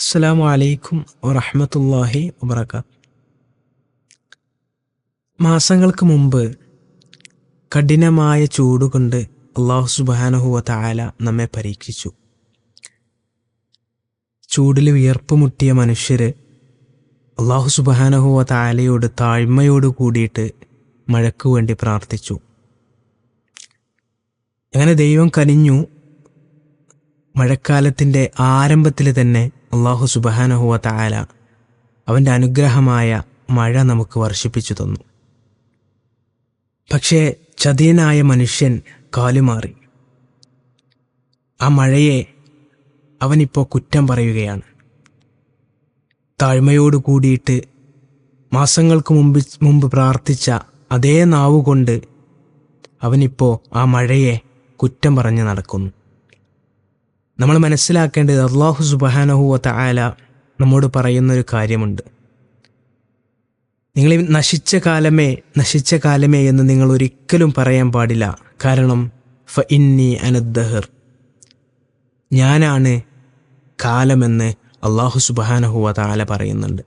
അസ്സലാമു അലൈക്കും വറഹമത്തല്ലാഹി വബർക്കാത്ത് മാസങ്ങൾക്ക് മുമ്പ് കഠിനമായ ചൂടുകൊണ്ട് അള്ളാഹു സുബാനഹുവ തായാല നമ്മെ പരീക്ഷിച്ചു. ചൂടിൽ വിയർപ്പ് മുട്ടിയ മനുഷ്യർ അള്ളാഹു സുബാനഹുവ തായാലയോട് താഴ്മയോട് കൂടിയിട്ട് മഴയ്ക്ക് വേണ്ടി പ്രാർത്ഥിച്ചു. അങ്ങനെ ദൈവം കനിഞ്ഞു മഴക്കാലത്തിന്റെ ആരംഭത്തിൽ തന്നെ അള്ളാഹു സുബഹാനഹുവ താല അവന്റെ അനുഗ്രഹമായ മഴ നമുക്ക് വർഷിപ്പിച്ചു തന്നു. പക്ഷേ ചതിയനായ മനുഷ്യൻ കാലുമാറി ആ മഴയെ അവനിപ്പോൾ കുറ്റം പറയുകയാണ്. താഴ്മയോട് കൂടിയിട്ട് മാസങ്ങൾക്ക് മുമ്പ് മുമ്പ് പ്രാർത്ഥിച്ച അതേ നാവുകൊണ്ട് അവനിപ്പോൾ ആ മഴയെ കുറ്റം പറഞ്ഞ് നടക്കുന്നു. നമ്മൾ മനസ്സിലാക്കേണ്ടത് അള്ളാഹു സുബാനഹുവത്ത ആല നമ്മോട് പറയുന്നൊരു കാര്യമുണ്ട്. നിങ്ങൾ നശിച്ച കാലമേ നശിച്ച കാലമേ എന്ന് നിങ്ങൾ ഒരിക്കലും പറയാൻ പാടില്ല. കാരണം ഫ ഇന്നി അനദ്ദഹർ. ഞാനാണ് കാലമെന്ന് അള്ളാഹു സുബാനഹുവ താല പറയുന്നുണ്ട്.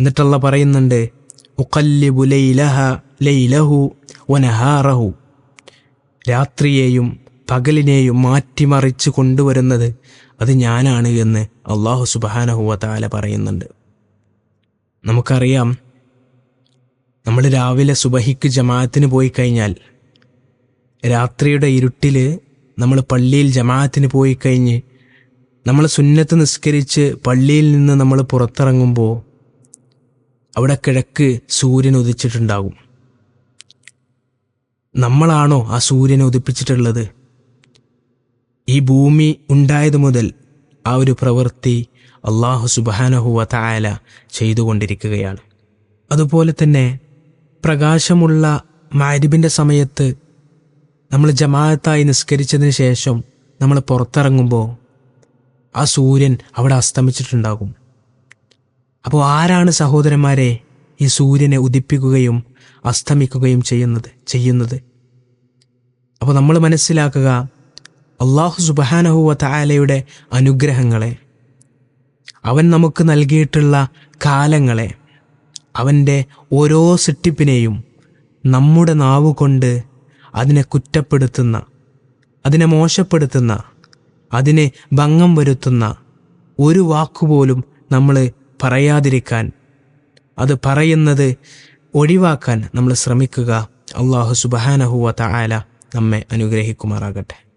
എന്നിട്ടല്ല പറയുന്നുണ്ട് ഉഖല്ലിബു ലൈലഹ ലൈലഹു രാത്രിയെയും പകലിനെയും മാറ്റിമറിച്ച് കൊണ്ടുവരുന്നത് അത് ഞാനാണ് എന്ന് അള്ളാഹു സുബാനഹുവ താല പറയുന്നുണ്ട്. നമുക്കറിയാം നമ്മൾ രാവിലെ സുബഹിക്ക് ജമാഅത്തിന് പോയി കഴിഞ്ഞാൽ രാത്രിയുടെ ഇരുട്ടിൽ നമ്മൾ പള്ളിയിൽ ജമാഅത്തിന് പോയി കഴിഞ്ഞ് നമ്മൾ സുന്നത്ത് നിസ്കരിച്ച് പള്ളിയിൽ നിന്ന് നമ്മൾ പുറത്തിറങ്ങുമ്പോൾ അവിടെ കിഴക്ക് സൂര്യൻ ഉദിച്ചിട്ടുണ്ടാകും. നമ്മളാണോ ആ സൂര്യനെ ഉദിപ്പിച്ചിട്ടുള്ളത്? ഈ ഭൂമി ഉണ്ടായതു മുതൽ ആ ഒരു പ്രവൃത്തി അള്ളാഹു സുബാനഹുവ തായാല ചെയ്തുകൊണ്ടിരിക്കുകയാണ്. അതുപോലെ തന്നെ പ്രകാശമുള്ള മാരിബിന്റെ സമയത്ത് നമ്മൾ ജമാഅത്തായി നിസ്കരിച്ചതിന് ശേഷം നമ്മൾ പുറത്തിറങ്ങുമ്പോൾ ആ സൂര്യൻ അവിടെ അസ്തമിച്ചിട്ടുണ്ടാകും. അപ്പോൾ ആരാണ് സഹോദരന്മാരെ ഈ സൂര്യനെ ഉദിപ്പിക്കുകയും അസ്തമിക്കുകയും ചെയ്യുന്നത് ചെയ്യുന്നത്? അപ്പോൾ നമ്മൾ മനസ്സിലാക്കുക അള്ളാഹു സുബഹാനഹുവ തായാലയുടെ അനുഗ്രഹങ്ങളെ അവൻ നമുക്ക് നൽകിയിട്ടുള്ള കാലങ്ങളെ അവന്റെ ഓരോ സിട്ടിപ്പിനെയും നമ്മുടെ നാവ് കൊണ്ട് അതിനെ കുറ്റപ്പെടുത്തുന്ന അതിനെ മോശപ്പെടുത്തുന്ന അതിനെ ഭംഗം വരുത്തുന്ന ഒരു വാക്കുപോലും നമ്മൾ പറയാതിരിക്കാൻ അത് പറയുന്നത് ഒഴിവാക്കാൻ നമ്മൾ ശ്രമിക്കുക. അള്ളാഹു സുബാനഹുവ തായാല നമ്മെ അനുഗ്രഹിക്കുമാറാകട്ടെ.